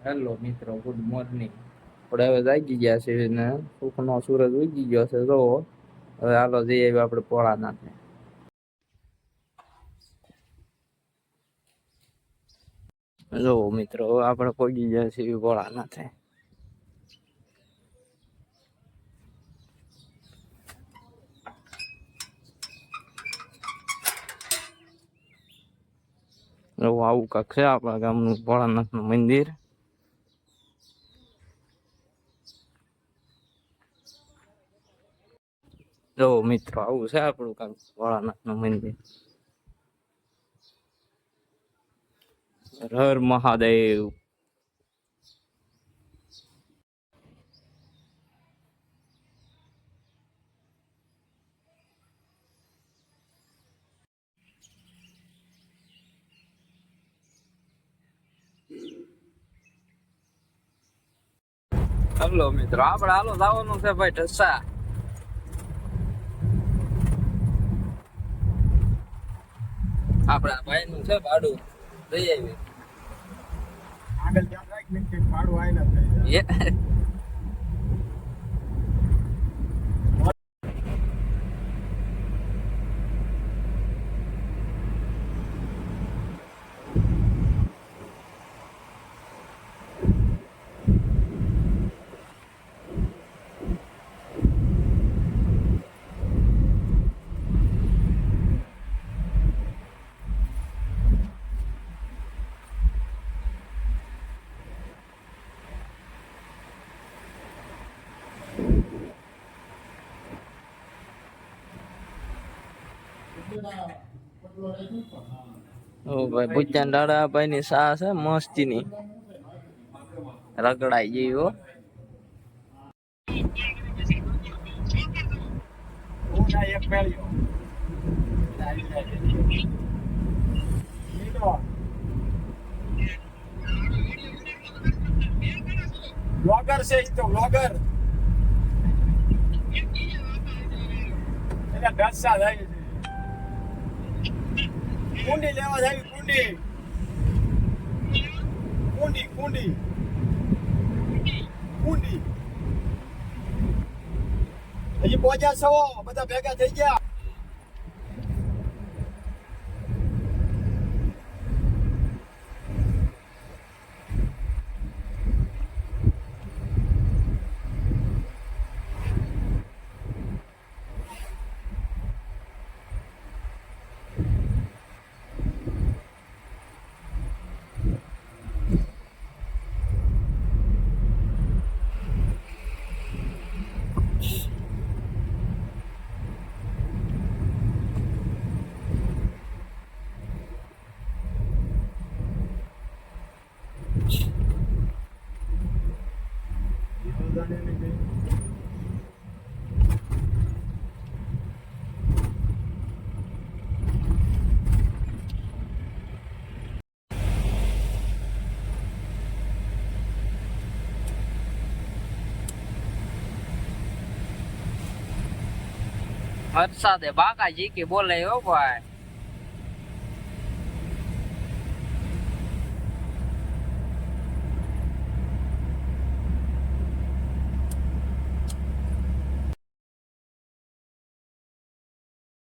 Hello મિત્રો good morning આપણે હવે જાગી ગયા છે ને સુખનો સૂરજ ઉગી ગયો છે જો હવે હાલો જઈએ આપણે પોળાનાથને જો મિત્રો આપણે પહોંચી ગયા છીએ ભોળાનાથે આવું કાંક છે આપણા ગામનું ભોળાનાથનું મંદિર. જો મિત્રો, આવું છે આપણું કાંક ભોળાનાથનું મંદિર. હર મહાદેવ. હલો મિત્રો, આપણે હાલો જવાનું છે ભાઈ ઢસા. આપણા ભાઈ નું છે ભાડું. લઈ આવી આગળ ધ્યાન રાખ ને કે ભાડું આયલા ઓ ભાઈ ભૂચાન દાડા ભાઈ ની સા છે મસ્તી ની રગડાઈ ગઈ હો. Vlogger છે ઈ તો vlogger. એટલે દસ સાલ આવી છે. કુંડી લેવા જાય કુંડી કુંડી કુંડી કુંડી હજી પહોંચ્યા છો બધા ભેગા થઈ ગયા વરસાદે બાકાજી કે બોલે હો ભાઈ